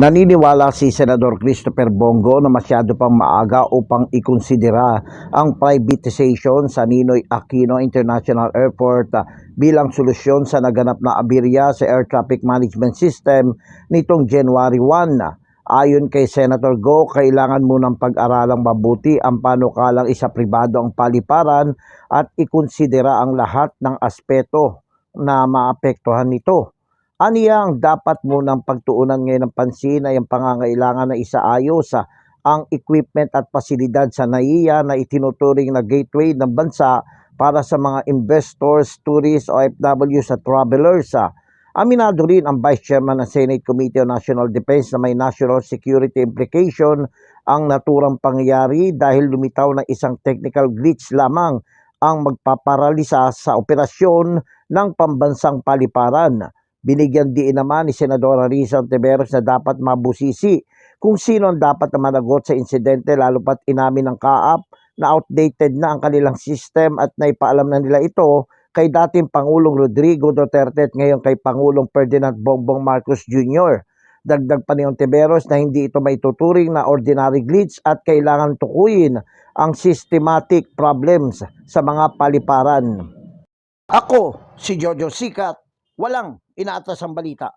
Naniniwala si Senador Christopher Bongo na masyado pang maaga upang ikonsidera ang privatization sa Ninoy Aquino International Airport bilang solusyon sa naganap na aberya sa Air Traffic Management System nitong January 1. Ayon kay Senator Go, kailangan munang pag-aralang mabuti ang panukalang isa pribado ang paliparan at ikonsidera ang lahat ng aspeto na maapektuhan nito. Aniya ang dapat munang pagtuunan ngayon ng pansin ay ang pangangailangan na isaayos sa ang equipment at pasilidad sa NAIA na itinuturing na gateway ng bansa para sa mga investors, tourists, OFWs at travelers. ah. Aminado rin ang Vice Chairman ng Senate Committee on National Defense na may national security implication ang naturang pangyayari dahil lumitaw ng isang technical glitch lamang ang magpaparalisa sa operasyon ng pambansang paliparan. Binigyan diin naman ni Senadora Risa Ontiveros na dapat mabusisi kung sino ang dapat na managot sa insidente lalo pat inamin ng kaap na outdated na ang kanilang system at naipaalam na nila ito kay dating Pangulong Rodrigo Duterte at ngayon kay Pangulong Ferdinand Bongbong Marcos Jr. Dagdag pa ni Ontiveros na hindi ito maituturing na ordinary glitch at kailangan tukuyin ang systematic problems sa mga paliparan. Ako, si Jojo Sikat, walang inaatas ang balita.